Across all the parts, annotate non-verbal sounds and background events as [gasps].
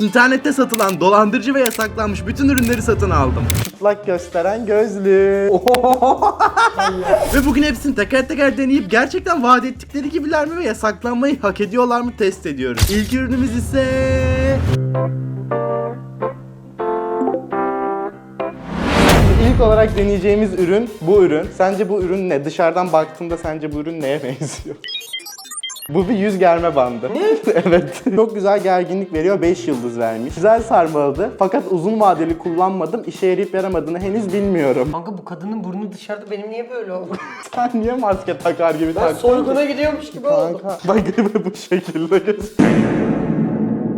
İnternette satılan dolandırıcı ve yasaklanmış bütün ürünleri satın aldım. Çıplak gösteren gözlük. ve bugün hepsini teker teker deneyip gerçekten vaat ettikleri gibiler mi ve yasaklanmayı hak ediyorlar mı test ediyoruz. İlk ürünümüz ise... İlk olarak deneyeceğimiz ürün bu ürün. Sence bu ürün ne? Dışarıdan baktığında sence bu ürün neye benziyor? Bu bir yüz germe bandı. [laughs] evet. Çok güzel gerginlik veriyor. 5 yıldız vermiş. Güzel sarmaladı. Fakat uzun vadeli kullanmadım. İşe yarayıp yaramadığını henüz bilmiyorum. Kanka bu kadının burnu dışarıda benim niye böyle oldu? [laughs] Sen niye maske takar gibi Ben taktın? soyguna gidiyormuş gibi oldum. Kanka. Bak [laughs] bu şekilde.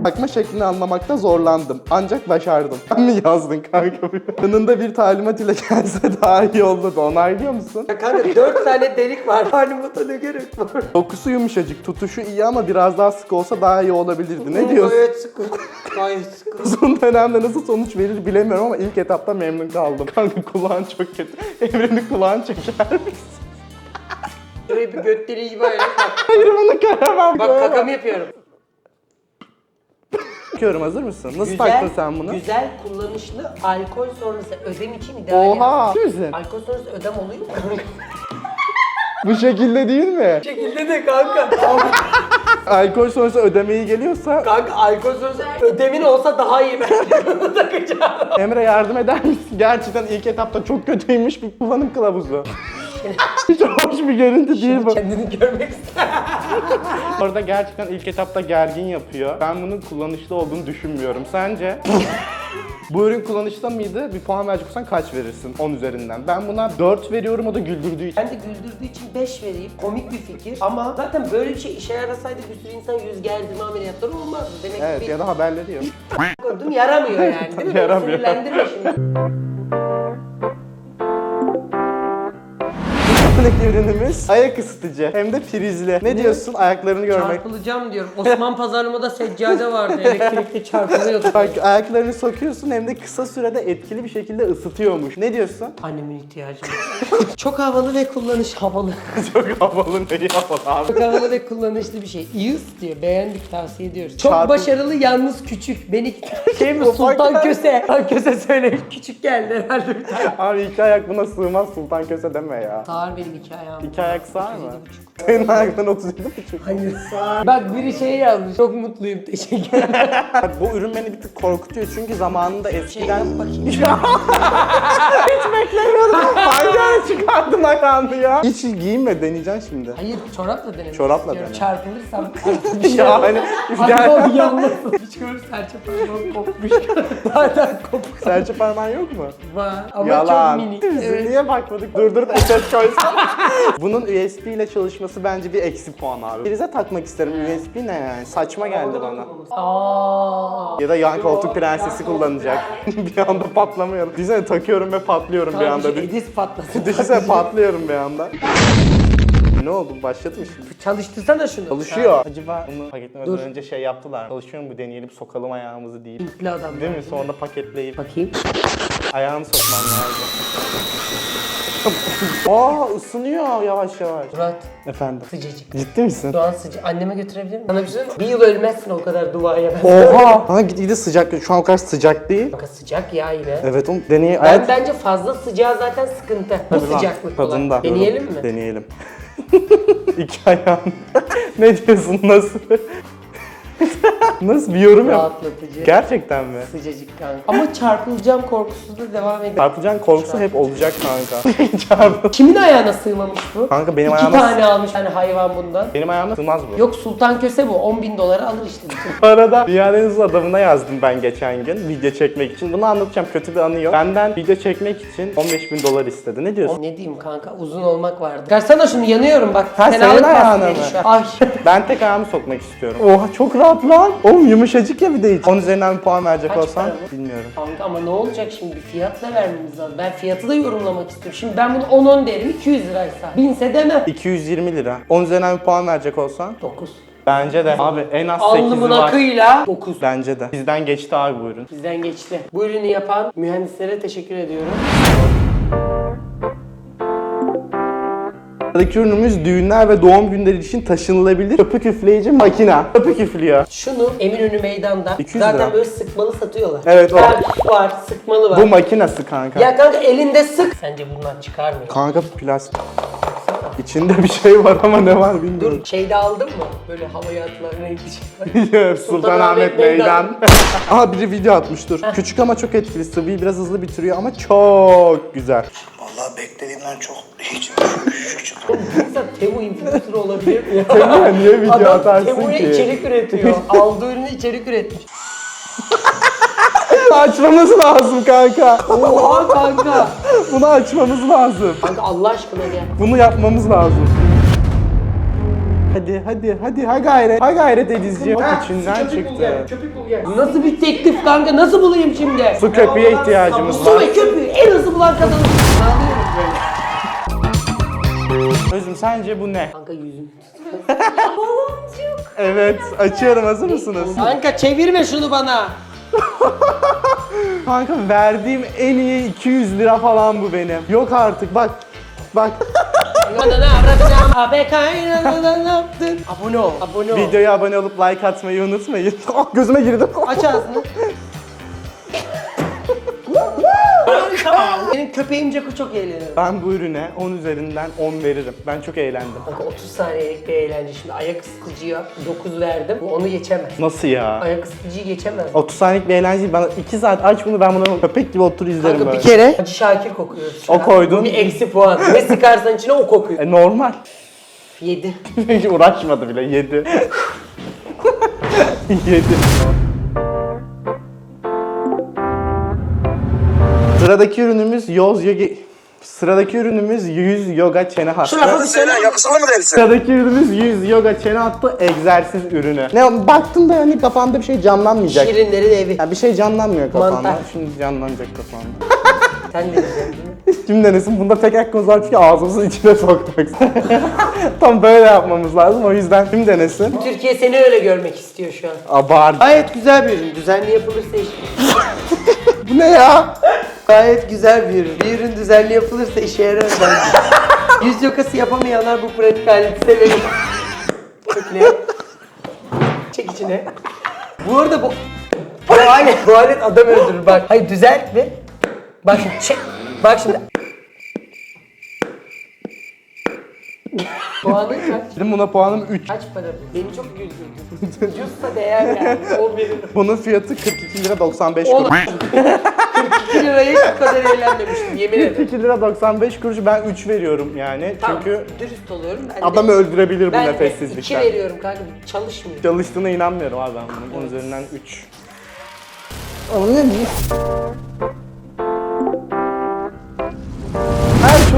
Takma şeklini anlamakta zorlandım. Ancak başardım. [laughs] Sen mi yazdın kanka? Yanında bir talimat ile gelse daha iyi olurdu. Onaylıyor musun? Ya kanka dört tane delik var. Halimata ne gerek var? Dokusu yumuşacık, tutuşu iyi ama biraz daha sık olsa daha iyi olabilirdi. Ne diyorsun? Gayet sıkı. Gayet sıkı. [laughs] Uzun dönemde nasıl sonuç verir bilemiyorum ama ilk etapta memnun kaldım. Kanka kulağın çok kötü. [laughs] Evreni kulağın çeker misin? Şuraya bir göt deliği gibi öyle bak. Hayır bana karamam. Bak kakamı yapıyorum. Bakıyorum hazır mısın? Nasıl taktın sen bunu? Güzel kullanışlı alkol sonrası ödem için ideal. Oha! Misin? Alkol sonrası ödem oluyor mu kanka? [laughs] Bu şekilde değil mi? Bu şekilde de kanka. [laughs] Alkol sonrası ödemeyi geliyorsa kanka alkol sonrası ödemin olsa daha iyi. Bunu takacağım. Emre yardım eder misin? Gerçekten ilk etapta çok kötüymüş bir kullanım kılavuzu. [laughs] [laughs] Hiç hoş bir görüntü değil bu. Kendini görmek ister. [laughs] Orada gerçekten ilk etapta gergin yapıyor. Ben bunun kullanışlı olduğunu düşünmüyorum. Sence? Bu ürün kullanışlı mıydı? Bir puan verecek olsan kaç verirsin 10 üzerinden? Ben buna 4 veriyorum o da güldürdüğü için. Ben de güldürdüğü için 5 vereyim. Komik bir fikir. Ama zaten böyle bir şey işe yarasaydı bir sürü insan yüz gerdirme ameliyatları olmazdı. Demek ki Evet bir ya da haberleri yok. [laughs] koydum yaramıyor yani değil mi? Yaramıyor. Sinirlendirme şimdi. Sonraki ürünümüz ayak ısıtıcı. Hem de prizli. Ne diyorsun ayaklarını görmek? Çarpılacağım diyorum. Osman pazarlamada seccade vardı. [laughs] Elektrikli çarpılıyordu. Bak ayaklarını sokuyorsun hem de kısa sürede etkili bir şekilde ısıtıyormuş. Ne diyorsun? Annemin ihtiyacı var. [laughs] Çok havalı ve kullanış havalı. [laughs] Çok havalı neyi havalı abi. Çok havalı ve kullanışlı bir şey. İyi ısıtıyor. Beğendik tavsiye ediyoruz. Çok Çarpı- başarılı yalnız küçük. Beni şey mi Sultan. Köse. Sultan Köse söylemiş. Küçük geldi herhalde bir tane. Abi iki ayak buna sığmaz Sultan Köse deme ya. Sağır benim iki ayağım. İki ayak sığar mı? 37,5. [laughs] Senin ayaktan 37 buçuk. Hayır. [laughs] Bak biri şey yazmış. Çok mutluyum. Teşekkür ederim. [laughs] Bu ürün beni bir tık korkutuyor çünkü zamanında Şey eskiden... bakayım. Hiç beklemiyordum. Hangi ara çıkardın ayağını ya? Hiç giyinme deneyeceksin şimdi. Hayır çorapla denemek Çorapla istiyorum. dene. Çarpılırsam bir Ya hani Hadi gel. o yanmasın. Hiç gör serçe parmağım kopmuş. Zaten kopuk Serçe parmağın yok mu? var. Ama Yalan. çok minik. Biz Evet. Niye bakmadık? Durdurup eset koysan. [laughs] Bunun USB ile çalışması bence bir eksi puan abi. Prize takmak isterim. USB ne yani? Saçma geldi bana. Aa. Ya da yan koltuk prensesi kullanacak. [laughs] bir anda patlamıyorum. Düşünsene takıyorum ve patlıyorum bir anda. Sadece Edis patlasın. [laughs] Düşünsene patlıyorum bir anda. Ne oldu? Başladı mı şimdi? Çalıştırsana şunu. Çalışıyor. Acaba bunu paketlemeden Dur. önce şey yaptılar. Çalışıyor mu bu deneyelim sokalım ayağımızı deyip. Hintli adam. Değil mi? Sonra paketleyip Bakayım. ayağını sokman lazım. Aa ısınıyor yavaş yavaş. Murat Efendim. sıcacık. Ciddi misin? Şu an sıcak. Anneme götürebilir miyim? Sana bir şey söyleyeyim mi? Bir yıl ölmezsin o kadar dua yemezsin. [laughs] Oha! Bana git gidi sıcak. Şu an o kadar sıcak değil. Kanka sıcak ya yine. Evet oğlum deneye... Ben Evet. bence fazla sıcağı zaten sıkıntı. Bu Tabii lan, sıcaklık Tadında. olan. Deneyelim mi? Deneyelim. [laughs] İki ayağın. [laughs] ne diyorsun nasıl? [laughs] nasıl bir yorum yap? Rahatlatıcı. Gerçekten mi? Sıcacık kanka. Ama çarpılacağım korkusu da devam ediyor. Çarpıcan korkusu hep olacak kanka. [laughs] Çarpı. Kimin ayağına sığmamış bu? Kanka benim İki ayağıma... tane almış hani hayvan bundan. Benim ayağıma sığmaz bu. Yok Sultan Köse bu. 10 bin dolara alır işte. [laughs] Bu arada dünyanın en hızlı adamına yazdım ben geçen gün video çekmek için. Bunu anlatacağım kötü bir anı yok. Benden video çekmek için 15 bin dolar istedi. Ne diyorsun? ne diyeyim kanka uzun olmak vardı. Çıkarsana şunu yanıyorum bak. Ha, Fenalık senin ayağına mı? Ay. Ben tek ayağımı sokmak istiyorum. Oha çok rahat lan. Oğlum yumuşacık ya bir de hiç. 10 üzerinden bir puan verecek Kaç olsan para bu? bilmiyorum. Kanka ama ne olacak şimdi bir fiyat da vermemiz lazım. Ben fiyatı da yorumlamak istiyorum. Şimdi ben bunu 10-10 derim 200 liraysa. Binse demem. 220 lira. 10 üzerinden bir puan verecek olsan 9. bence de. Abi en az 8'i Alnımın var. akıyla 9. Bence de. Bizden geçti abi bu ürün. Bizden geçti. Bu ürünü yapan mühendislere teşekkür ediyorum. Sıradaki ürünümüz düğünler ve doğum günleri için taşınılabilir köpük üfleyici makina. Köpük üflüyor. Şunu Eminönü meydanda 200 zaten lira. böyle sıkmalı satıyorlar. Evet, o. Berk var, sıkmalı var. Bu makinası kanka. Ya kanka elinde sık. Sence bundan çıkar mı? Kanka plastik. İçinde bir şey var ama ne var bilmiyorum. Dur şeyde aldın mı? Böyle havaya atılan renkli şeyler. Sultanahmet Meydan. [laughs] Aha biri video atmış dur. Küçük ama çok etkili. Sıvıyı biraz hızlı bitiriyor ama çok güzel. Vallahi beklediğimden çok hiç küçük. İnsan Temu influencer olabilir mi [laughs] ya? Temu niye video Adam atarsın Temu'ya ki? içerik üretiyor. Aldığı ürünü içerik üretmiş. [laughs] Açmamız lazım kanka. Oha kanka. Bunu açmamız lazım. Kanka Allah aşkına gel. Bunu yapmamız lazım. Hadi hadi hadi ha gayret. Ha gayret Edizciğim. Bak içinden çıktı. Köpük bul gel. Nasıl bir teklif kanka? Nasıl bulayım şimdi? Su köpüğe ihtiyacımız Su var. ve köpüğü en hızlı bulan kadın. Özüm sence bu ne? Kanka yüzüm. [laughs] Evet açıyorum hazır mısınız? Kanka çevirme şunu bana. [laughs] Kanka verdiğim en iyi 200 lira falan bu benim. Yok artık bak. Bak [laughs] Bana ne avradacağım? Abi kaynanadan ne yaptın? Abone ol. Abone ol. videoya abone olup like atmayı unutmayın. Ah, Gözüme girdi. Aç ağzını. Benim köpeğim Ceko çok eğleniyor. Ben bu ürüne 10 üzerinden 10 veririm. Ben çok eğlendim. Kanka 30 saniyelik bir eğlence. Şimdi ayak ısıtıcıya 9 verdim. Bu onu geçemez. Nasıl ya? Ayak ısıtıcıyı geçemez. 30 saniyelik bir eğlence değil. Bana 2 saat aç bunu ben bunu köpek gibi otur izlerim Kanka böyle. bir kere Hacı Şakir kokuyor. şu O an. koydun. Bu bir eksi puan. Ne sıkarsan içine o kokuyor. E normal. 7. [laughs] Hiç uğraşmadı bile. Yedi. [laughs] Yedi. Sıradaki ürünümüz Yoz Yoga... Sıradaki ürünümüz 100 yoga çene hattı. Söyle yakışıklı mı değilsin? Sıradaki ürünümüz 100 yoga çene hattı egzersiz ürünü. Ne baktığında yani kafanda bir şey canlanmayacak. Şirinlerin evi. Ya bir şey canlanmıyor kafanda. Mantar. Şimdi canlanacak kafanda. [laughs] Sen de diyeceksin? Şimdi denesin bunda tek hakkımız var çünkü ağzımızın içine sokmak. [laughs] Tam böyle yapmamız lazım o yüzden kim denesin? Türkiye seni öyle görmek istiyor şu an. Abart. Gayet güzel bir ürün. Düzenli yapılırsa iş. [laughs] Bu ne ya? Gayet güzel bir ürün. Bir ürün düzenli yapılırsa işe yarar bence. [laughs] Yüz yokası yapamayanlar bu pratik aleti severim. Çek ne? Çek içine. Bu arada bu... Bu alet, bu alet adam öldürür bak. Hayır düzelt mi? Bak şimdi çek. Bak şimdi. Puanın kaç? Benim buna puanım 3. Kaç para bu? Beni çok güldürdü. Ucuzsa değer yani. 10 [laughs] veririm. Bunun fiyatı 42 lira 95 Oğlum. kuruş. 42 liraya hiç bu kadar eğlenmemiştim yemin ederim. 42 lira 95 kuruş ben 3 veriyorum yani. Tamam, Çünkü dürüst oluyorum. Ben de- adam öldürebilir bu ben de 2 nefessizlikten. veriyorum kanka çalışmıyor. Çalıştığına inanmıyorum abi ben bunun. Onun üzerinden 3. Her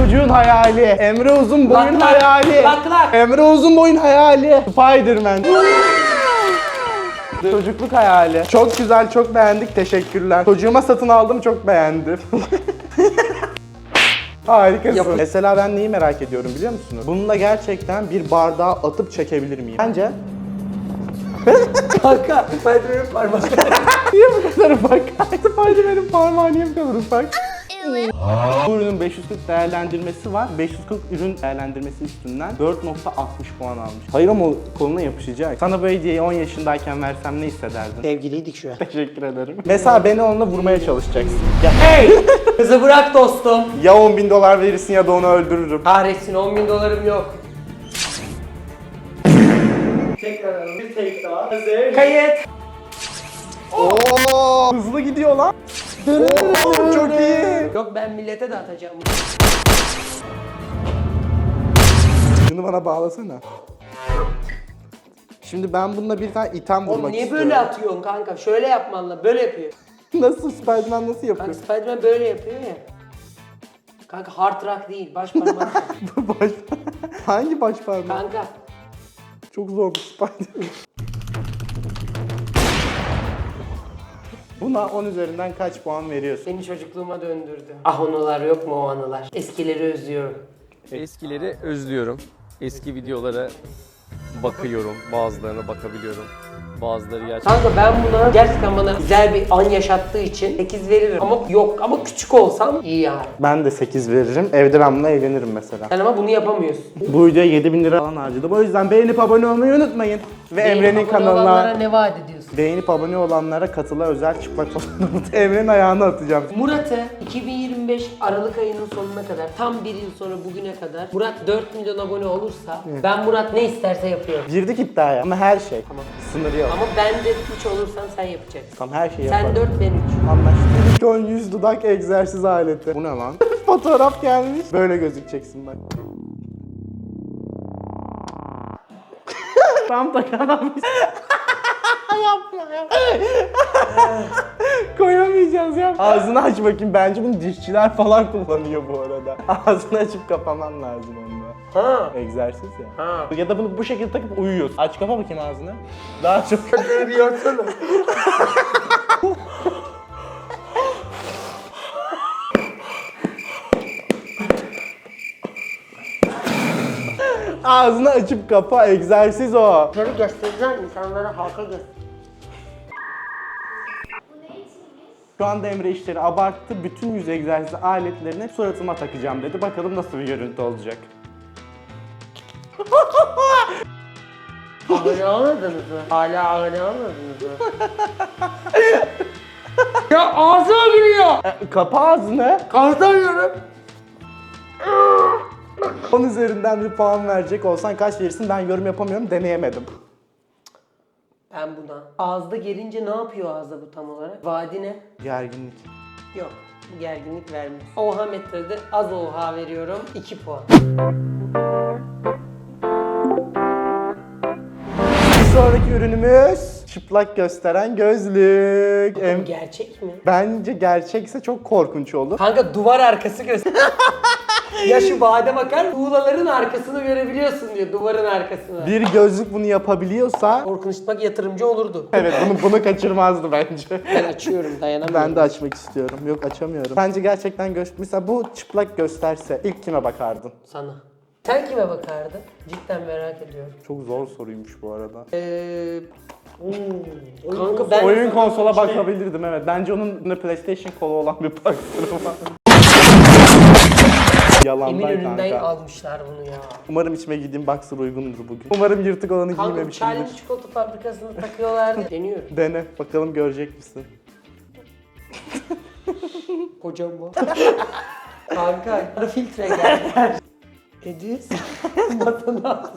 çocuğun hayali. Emre Uzun boyun Bak, bak, hayali. bak, bak. Emre Uzun boyun hayali. Spiderman. Çocukluk hayali. Çok güzel, çok beğendik. Teşekkürler. Çocuğuma satın aldım, çok beğendim. [laughs] Harikasın. Yapın. Mesela ben neyi merak ediyorum biliyor musunuz? Bununla gerçekten bir bardağa atıp çekebilir miyim? Bence. Kanka Spiderman'ın parmağı. [laughs] Niye bu kadar ufak? Spiderman'in parmağı niye bu kadar ufak? Bu ürünün 540 değerlendirmesi var. 540 ürün değerlendirmesi üstünden 4.60 puan almış. Hayır ama o koluna yapışacak. Sana bu hediyeyi 10 yaşındayken versem ne hissederdin? Sevgiliydik şu an. Teşekkür ederim. Mesela beni onunla vurmaya çalışacaksın. Ya, Hey! [laughs] Kızı bırak dostum. ya 10 bin dolar verirsin ya da onu öldürürüm. Kahretsin 10 bin dolarım yok. Tekrar alalım. Bir tek daha. Hazır. Kayıt. Oo, hızlı gidiyor lan. Oo, çok iyi. Yok ben millete de atacağım. Şunu bana bağlasana. Şimdi ben bununla bir tane item vurmak Oğlum niye istiyorum. böyle atıyorsun kanka? Şöyle yapman lazım. Böyle yapıyor. [laughs] Nasıl Spiderman nasıl yapıyor? Kanka Spiderman böyle yapıyor ya. Kanka hard rock değil. Baş parmak. [laughs] Baş... [laughs] Hangi baş parmağı? kanka. Çok zor Spiderman. Buna 10 üzerinden kaç puan veriyorsun? Beni çocukluğuma döndürdü. Ah anılar yok mu o anılar? Eskileri özlüyorum. Eskileri özlüyorum. Eski videolara bakıyorum. Bazılarına bakabiliyorum. Bazıları gerçekten. Kanka ben buna gerçekten bana güzel bir an yaşattığı için 8 veririm. Ama yok ama küçük olsam iyi yani. Ben de 8 veririm. Evde ben bununla eğlenirim mesela. Sen ama bunu yapamıyorsun. Bu videoya 7000 lira falan harcadım. O yüzden beğenip abone olmayı unutmayın. Ve Emre'nin Abone olanlara kanalına ne vaat ediyorsun? Beğenip abone olanlara katıla özel çıplak fotoğrafı [laughs] Emre'nin ayağını atacağım. Murat'ı 2025 Aralık ayının sonuna kadar tam bir yıl sonra bugüne kadar Murat 4 milyon abone olursa ben Murat ne isterse yapıyorum. Girdik iddiaya ama her şey. Tamam. Sınırı yok. Ama ben de 3 olursam sen yapacaksın. Tamam her şeyi Sen yaparım. 4 ben 3. Anlaştık. 10 yüz dudak egzersiz aleti. Bu ne lan? [laughs] Fotoğraf gelmiş. Böyle gözükeceksin bak. Tam takamamış. [laughs] [laughs] Yapma ya. Koyamayacağız ya. Ağzını aç bakayım. Bence bunu dişçiler falan kullanıyor bu arada. [laughs] Ağzını açıp kapaman lazım onda. Ha. Egzersiz ya. Ha. Ya da bunu bu şekilde takıp uyuyorsun. Aç kapa bakayım ağzını. Daha çok. [laughs] Bir yatsana. Ağzını açıp kapa. Egzersiz o. Şöyle göstereceğim insanlara halka göster. Şu anda Emre işleri abarttı. Bütün yüz egzersizi aletlerini suratıma takacağım dedi. Bakalım nasıl bir görüntü olacak. Abone olmadınız mı? Hala abone olmadınız mı? [laughs] ya ağzıma giriyor. E, Kapa ağzını. Kalkamıyorum. 10 üzerinden bir puan verecek olsan kaç verirsin? Ben yorum yapamıyorum. Deneyemedim. Ben buna. Ağızda gelince ne yapıyor ağızda bu tam olarak? Vadi ne? Gerginlik. Yok. Gerginlik vermez. Oha metrede az oha veriyorum. 2 puan. Bir sonraki ürünümüz çıplak gösteren gözlük. Bu Em- gerçek mi? Bence gerçekse çok korkunç olur. Kanka duvar arkası göster. [laughs] ya şu vade bakar tuğlaların arkasını görebiliyorsun diyor duvarın arkasını. Bir gözlük bunu yapabiliyorsa Orkun Işıtmak yatırımcı olurdu. evet bunu bunu kaçırmazdı bence. Ben açıyorum dayanamıyorum. Ben de açmak istiyorum. Yok açamıyorum. Bence gerçekten göz... Mesela bu çıplak gösterse ilk kime bakardın? Sana. Sen kime bakardın? Cidden merak ediyorum. Çok zor soruymuş bu arada. Eee... Kanka ben... Oyun konsola bakabilirdim evet. Bence onun PlayStation kolu olan bir baktırı var. Yalandan Eminönü'nden kanka. almışlar bunu ya. Umarım içime giydiğim boxer uygundur bugün. Umarım yırtık olanı Kanka giymemişimdir. Charlie çikolata fabrikasını takıyorlardı. Deniyorum. Dene. Bakalım görecek misin? [laughs] Kocam bu. Kanka filtre geldi. [laughs] Edis. [laughs] Masana.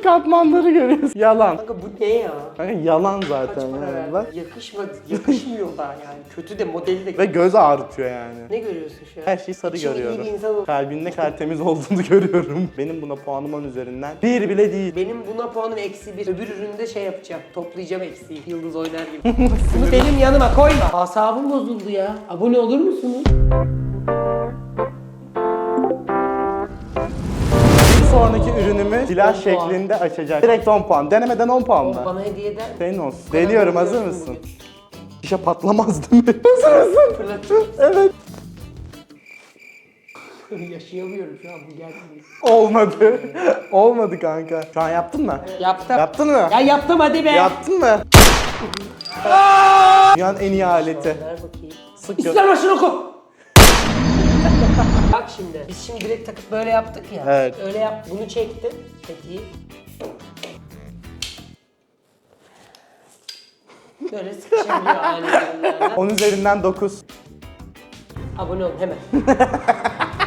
Bütün katmanları görüyorsun. Yalan. Kanka bu ne ya? Kanka yalan Kaç zaten para yani. verdin? Bak. Yakışmadı. Yakışmıyor da yani. Kötü de modeli de Ve göz ağrıtıyor yani. Ne görüyorsun şu an? Her şeyi sarı İçinde iyi görüyorum. bir insan ol- Kalbinin ne kadar temiz olduğunu [laughs] görüyorum. Benim buna puanım 10 üzerinden. Bir bile değil. Benim buna puanım eksi bir. Öbür üründe şey yapacağım. Toplayacağım eksiği. Yıldız oynar gibi. [laughs] Bunu benim yanıma koyma. Asabım bozuldu ya. Abone olur musunuz? Sonraki ürünümüz silah 10 puan. şeklinde açacak. Direkt 10 puan. Denemeden 10 puan mı? Bana hediye eder misin? Senin olsun. Deniyorum hazır mısın? Şişe patlamaz değil mi? [laughs] Hazır mısın? Fırlatıyor. Evet. [laughs] Yaşayamıyorum şu an bu gelmiyor. Olmadı. [laughs] Olmadı kanka. Şu an yaptın mı? Yaptım. Yaptın mı? Ya yaptım hadi be. Yaptın mı? Dünyanın en iyi aleti. Ver bakayım. Sık gö- İslam başını oku. Bak şimdi. Biz şimdi direkt takıp böyle yaptık ya. Evet. Öyle yap. Bunu çektim. Peki. Böyle sıkışabiliyor [laughs] ürünlerden. 10 üzerinden 9. Abone ol hemen. [laughs]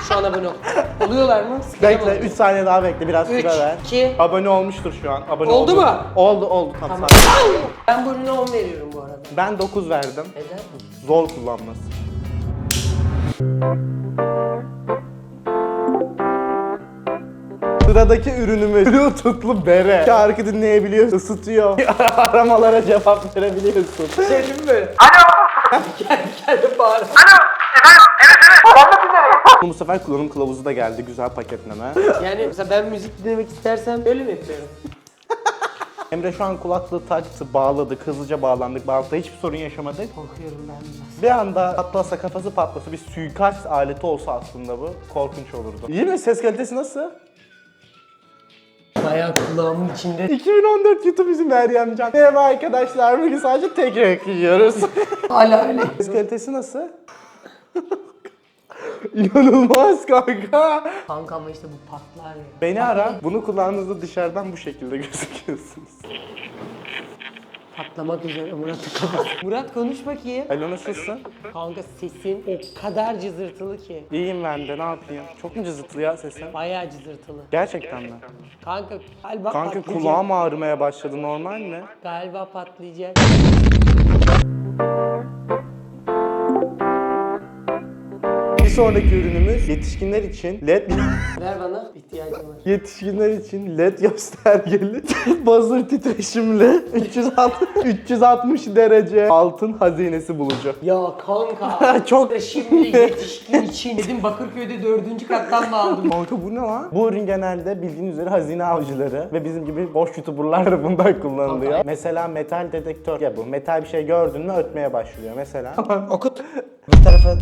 Şu an abone ol. Oluyorlar mı? Sıkıcı Bekle mı? 3 saniye daha bekle biraz Üç, süre ver. iki. Abone olmuştur şu an. Abone Oldu mu? Oldu oldu tam Tamam. sakin. Ben bu ürüne 10 veriyorum bu arada. Ben 9 verdim. Neden? Zor kullanması. Sıradaki ürünümüz [laughs] Bluetooth'lu bere. Şarkı dinleyebiliyorsun, ısıtıyor. [laughs] Aramalara cevap verebiliyorsun. Şey mi? Alo! [laughs] Kendi kendine bağır. Bu sefer kullanım kılavuzu da geldi. Güzel paketleme. Yani mesela ben müzik dinlemek istersem böyle mi yapıyorum? Emre şu an kulaklığı taktı, bağladık, hızlıca bağlandık. Bağlantıda hiçbir sorun yaşamadık. Korkuyorum ben biraz. Bir anda patlasa kafası patlasa bir suikast aleti olsa aslında bu korkunç olurdu. İyi mi? Ses kalitesi nasıl? Bayağı kulağımın içinde. 2014 YouTube bizim Meryem Can. Merhaba arkadaşlar. Bugün sadece tek renk yiyoruz. [laughs] Hala öyle. Ses kalitesi nasıl? [laughs] İnanılmaz kanka. Kanka ama işte bu patlar ya. Beni ara. Bunu kulağınızda dışarıdan bu şekilde gözüküyorsunuz. Patlamak üzere Murat kapat. [laughs] Murat konuş bakayım. Alo nasılsın? Kanka sesin o kadar cızırtılı ki. İyiyim ben de ne yapayım? Çok mu cızıtlı ya sesin? Bayağı cızırtılı. Gerçekten mi? Kanka galiba Kanka patlayacak. kulağım ağrımaya başladı normal mi? Galiba patlayacak. Sonraki ürünümüz yetişkinler için LED Ver bana. ihtiyacım var. Yetişkinler için LED göstergeli [laughs] buzzer titreşimli 360, 360 derece altın hazinesi bulucu. Ya kanka. [laughs] Çok Şimdi yetişkin için dedim Bakırköy'de dördüncü kattan mı aldım? Kanka bu ne lan? Bu ürün genelde bildiğin üzere hazine avcıları ve bizim gibi boş youtuberlar da bundan kullanılıyor. Mesela metal dedektör ya bu. Metal bir şey gördün mü ötmeye başlıyor mesela. [laughs] Okut. Bu tarafa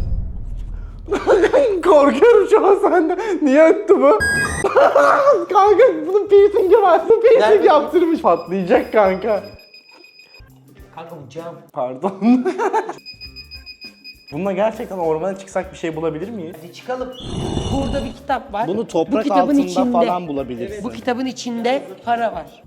[laughs] Korkuyorum şu an senden. Niye öttü bu? [laughs] kanka bunun piercingi var. Bu piercing Nerede? yaptırmış. Patlayacak kanka. Kanka bu cam. Pardon. [laughs] Bununla gerçekten ormana çıksak bir şey bulabilir miyiz? Hadi çıkalım. Burada bir kitap var. Bunu Bu toprak kitabın altında içinde- falan bulabilirsin. Bu kitabın içinde para var.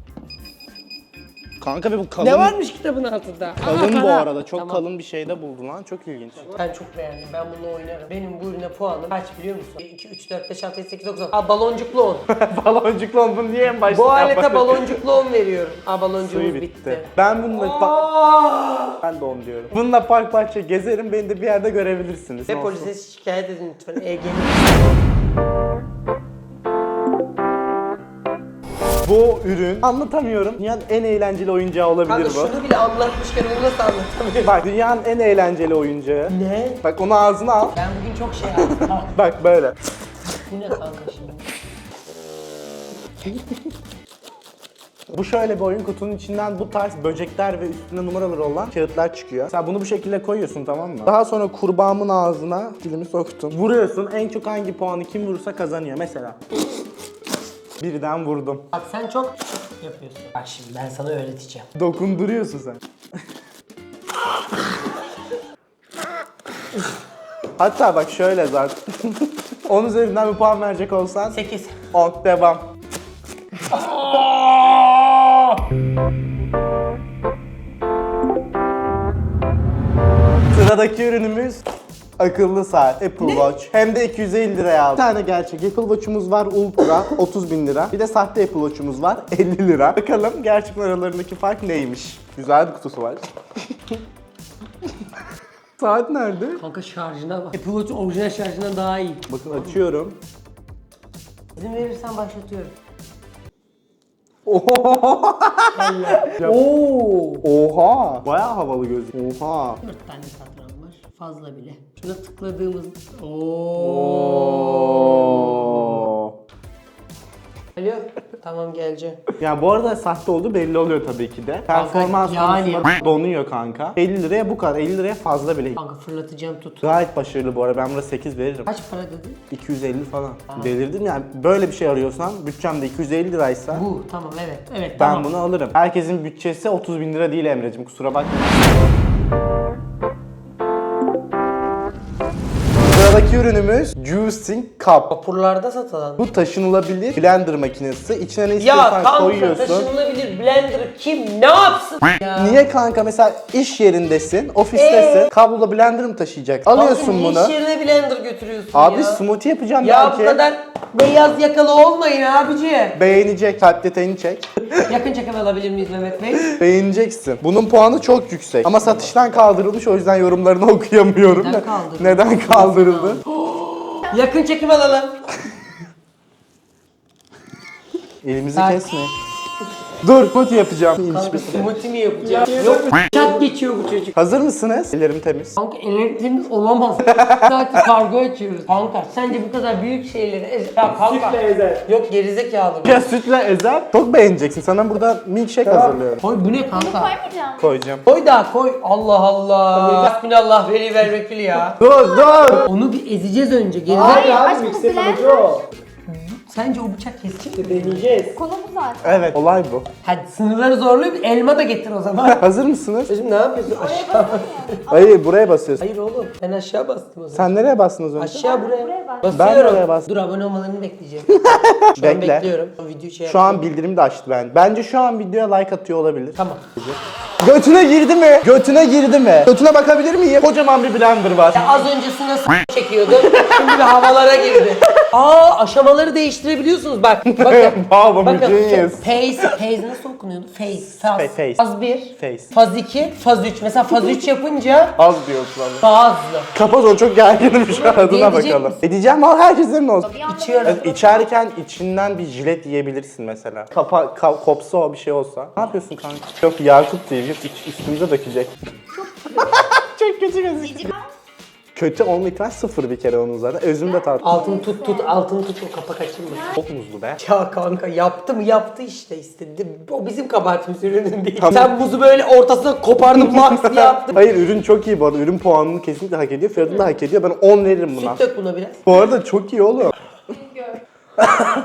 Kanka ve bu kalın. Ne varmış kitabın altında? Kalın bu para. arada. Çok Tamam. kalın bir şeyde buldu lan. Çok ilginç. Ben çok beğendim. Ben bunu oynarım. Benim bu ürüne puanım kaç biliyor musun? 2, 3, 4, 5, 6, 7, 8, 9, 10. Aa baloncuklu 10. [laughs] Baloncuklu on bunu niye en başta bu alete yapmadın? baloncuklu 10 veriyorum. Aa baloncuğumuz Suyu bitti. bitti. Ben bununla Aa! ben de on diyorum. Bununla park bahçe gezerim. Beni de bir yerde görebilirsiniz. Ve Ne olsun? polise şikayet edin lütfen. EG'nin. [laughs] Bu ürün anlatamıyorum. Dünyanın en eğlenceli oyuncağı olabilir Kanka bu. şunu bile anlatmışken onu nasıl anlatamıyorum? Bak dünyanın en eğlenceli oyuncağı. Ne? Bak onu ağzına al. Ben bugün çok şey yaptım. [laughs] Bak böyle. Bu ne kanka şimdi? Bu şöyle bir oyun kutunun içinden bu tarz böcekler ve üstünde numaraları olan kağıtlar çıkıyor. Sen bunu bu şekilde koyuyorsun tamam mı? Daha sonra kurbağamın ağzına dilimi soktun. Vuruyorsun en çok hangi puanı kim vurursa kazanıyor. Mesela birden vurdum. Bak sen çok yapıyorsun. Bak şimdi ben sana öğreteceğim. Dokunduruyorsun sen. Hatta bak şöyle zaten. [laughs] 10 üzerinden bir puan verecek olsan 8. 10 devam. [laughs] Sıradaki ürünümüz akıllı saat Apple Watch. Hem de 250 liraya aldım. Bir tane gerçek Apple Watch'umuz var Ultra [laughs] 30 bin lira. Bir de sahte Apple Watch'umuz var 50 lira. Bakalım gerçekten aralarındaki fark neymiş? Güzel bir kutusu var. [laughs] Saat nerede? Kanka şarjına bak. Apple Watch orijinal şarjından daha iyi. Bakın açıyorum. İzin verirsen başlatıyorum. Oha! [laughs] Oo. Oha! Bayağı havalı gözüküyor. Oha! 4 tane satran var. Fazla bile. Şuna tıkladığımız... Oo. Alo. tamam geleceğim. Ya bu arada sahte olduğu belli oluyor tabii ki de. Performans yani. konusunda donuyor kanka. 50 liraya bu kadar. 50 liraya fazla bile. Kanka fırlatacağım tut. Gayet başarılı bu arada. Ben buna 8 veririm. Kaç para dedin? 250 falan. Delirdim yani. Böyle bir şey arıyorsan bütçemde 250 liraysa Bu tamam evet. Evet ben tamam. bunu alırım. Herkesin bütçesi 30 bin lira değil Emre'cim kusura bakma. Sıradaki ürünümüz Juicing Cup. Vapurlarda satılan. Bu taşınılabilir blender makinesi. İçine ne Ya istiyorsan kanka koyuyorsun. taşınılabilir blender kim ne yapsın ya? Niye kanka mesela iş yerindesin, ofistesin, Ee? kablolu blender mi taşıyacaksın? Alıyorsun Kanka, bunu. iş yerine blender götürüyorsun Abi ya. smoothie yapacağım Ya belki. bu kadar beyaz yakalı olmayın abiciğim. Beğenecek, kalp detayını çek. Yakın çekim alabilir miyiz Mehmet Bey? Beğeneceksin. Bunun puanı çok yüksek. Ama satıştan kaldırılmış o yüzden yorumlarını [laughs] okuyamıyorum. Neden kaldırıldı? Neden kaldırıldı? [gasps] Yakın çekim alalım. Elimizi Bak. kesme. Dur, smoothie yapacağım. Kanka smoothie mi yapacağım? Yok çat geçiyor bu çocuk. Hazır mısınız? Ellerim temiz. Kanka elektriğimiz olamaz. [laughs] Sadece kargo açıyoruz. Kanka sence bu kadar büyük şeyleri ez... Ya kanka. Sütle ezer. Yok gerizekalı. Ya sütle ezer. Çok beğeneceksin. Sana burada milkshake hazırlıyorum. Koy bu ne kanka? Koymayacağım. Koyacağım. Koy daha koy. Allah Allah. Hasbinallah veli ver vekil ya. Dur dur. Onu bir ezeceğiz önce. Gerizek Hayır aşkım bu blender. Sence o bıçak kesecek mi? Deneyeceğiz. Konu bu zaten. Evet. Olay bu. Hadi sınırları zorlayıp elma da getir o zaman. [laughs] Hazır mısınız? Çocuğum ne yapıyorsun? Aşağı. [laughs] Hayır buraya basıyorsun. Hayır oğlum ben aşağı bastım o zaman. Sen nereye bastın az önce? Aşağı buraya. buraya bas. Basıyorum. Ben de oraya bastım. Dur abone olmalarını bekleyeceğim. [laughs] Şu an Bekle. bekliyorum. O video şey Şu an yapıyorum. bildirim de açtı ben. Bence şu an videoya like atıyor olabilir. Tamam. Götüne girdi mi? Götüne girdi mi? Götüne bakabilir miyim? Kocaman bir blender var. Ya az öncesinde s- çekiyordum. Şimdi bir havalara girdi. Aa aşamaları değiştirebiliyorsunuz bak. [laughs] Bakın. Bravo, bakın. genius. Phase, phase nasıl okunuyordu? Phase, faz. Fa- phase. Faz 1, Face. faz 2, faz 3. Mesela faz 3 yapınca Az diyorsun abi. fazla. Kapat onu çok gerginim şu an adına bakalım. misin? Edeceğim ama herkesin olsun. Bir İçiyorum. Evet, içerken içinden bir jilet yiyebilirsin mesela. Kapa, ka- kopsa o bir şey olsa. Ne yapıyorsun kanka? Yok Yakut değil, yok iç- üstümüze dökecek. Çok kötü [laughs] gözüküyor. Kötü olma ihtimali sıfır bir kere onun zaten. Özüm de tatlı. Altını tut tut, altını tut o kapak açılmasın. Çok muzlu be. Ya kanka yaptı mı yaptı işte istedi. O bizim kabahatimiz ürünün değil. Tamam. Sen muzu böyle ortasına kopardın max [laughs] diye yaptın. Hayır ürün çok iyi bu arada. Ürün puanını kesinlikle hak ediyor. Fiyatını da hak ediyor. Ben 10 veririm buna. Süt dök buna biraz. Bu arada çok iyi oğlum.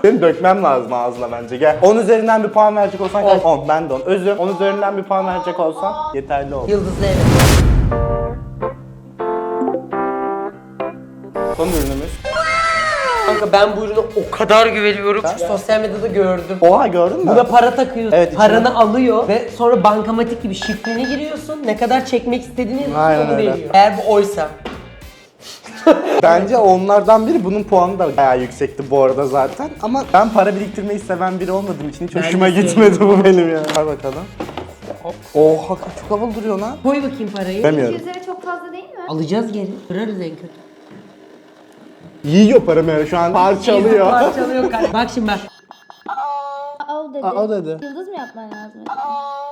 Benim dökmem lazım ağzına bence. Gel. 10 üzerinden bir puan verecek olsan kaç? 10. Ben de 10. Özüm 10 üzerinden bir puan verecek olsan yeterli olur. Yıldızlı evet. Son ürünümüz. Kanka ben bu ürüne o kadar güveniyorum. Çünkü sosyal medyada gördüm. Oha gördün mü? Buna para takıyorsun. Evet, Paranı alıyor ve sonra bankamatik gibi şifreni giriyorsun. Ne kadar çekmek istediğini onu öyle. veriyor. Eğer bu oysa. [laughs] Bence onlardan biri bunun puanı da bayağı yüksekti bu arada zaten. Ama ben para biriktirmeyi seven biri olmadığım için hiç Ben hoşuma gitmedi bu benim ya. Ver bakalım. Oha çok havalı duruyor lan. Koy bakayım parayı. Demiyorum. 200 lira çok fazla değil mi? Alacağız geri. Kırarız en kötü. Yiyor paramı şu an parçalıyor. Parçalıyor kanka. Bak şimdi bak. Aa, o dedi. Aa, o dedi. Yıldız mı yapman lazım?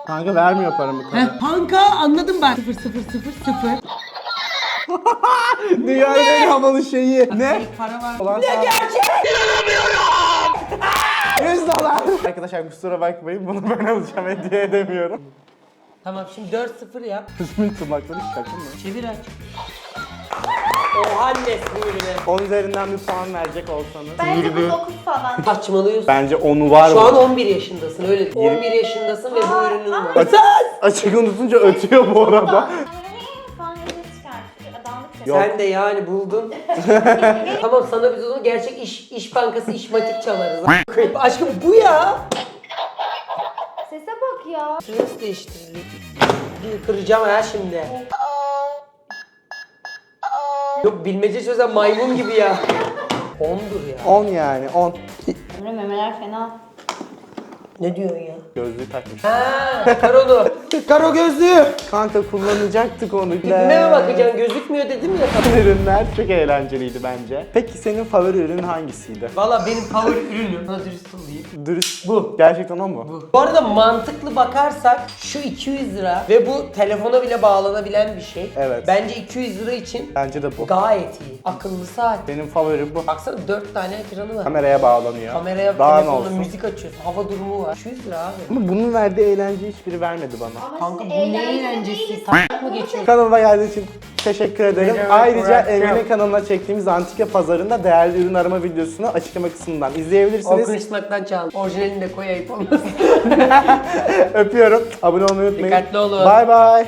Kanka vermiyor paramı. Heh, kanka anladım bak. 0 0 0 0. Dünyanın en havalı şeyi. Ne? Para var. Ulan ne gerçek? [laughs] 100 dolar. Arkadaşlar kusura bakmayın bunu ben alacağım hediye edemiyorum. Tamam şimdi 4 0 yap. Kısmın tırnakları şaka mı? Çevir aç. Oha ürüne. 10 üzerinden bir puan verecek olsanız. Bence bu Yirmi. 9 falan. Saçmalıyorsun. Bence 10'u var Şu an 11 yaşındasın öyle. 11 yaşındasın ve bu ürünün var. Aç- açık unutunca ötüyor bu arada. Yok. Sen de yani buldun. [laughs] tamam sana biz onu gerçek iş iş bankası işmatik çalarız. [laughs] Aşkım bu ya. Sese bak ya. Süresi değiştirdik. Bir kıracağım ha şimdi. Yok bilmece çözen maymun gibi ya. [laughs] 10'dur ya. 10 yani 10. Emre memeler fena. Ne diyorsun ya? Gözlüğü takmış. Ha, kar onu. [laughs] Karo gözlüğü. Kanka kullanacaktık onu. Tipime mi bakacaksın? Gözükmüyor dedim ya. Ürünler çok eğlenceliydi bence. Peki senin favori ürün hangisiydi? Valla benim favori ürünüm. Sana dürüst olayım. Dürüst. Bu. Gerçekten o mu? Bu arada mantıklı bakarsak şu 200 lira ve bu telefona bile bağlanabilen bir şey. Evet. Bence 200 lira için Bence de bu. gayet iyi. Akıllı saat. Benim favorim bu. Baksana 4 tane ekranı var. Kameraya bağlanıyor. Kameraya Daha ne telefonla olsun? müzik açıyorsun. Hava durumu var. 200 lira abi. Ama bunun verdiği eğlenceyi hiçbiri vermedi bana. Ama Kanka bu ne eğlencesi? Tak mı geçiyor? Kanalıma geldiğin için teşekkür ederim. demek, Ayrıca bıraktım. Emre'nin kanalına çektiğimiz Antike Pazarı'nda değerli ürün arama videosunu açıklama kısmından izleyebilirsiniz. Orkun çal. Orijinalini de koy ayıp olmasın. [laughs] [laughs] Öpüyorum. Abone olmayı unutmayın. Dikkatli olun. Bay bay.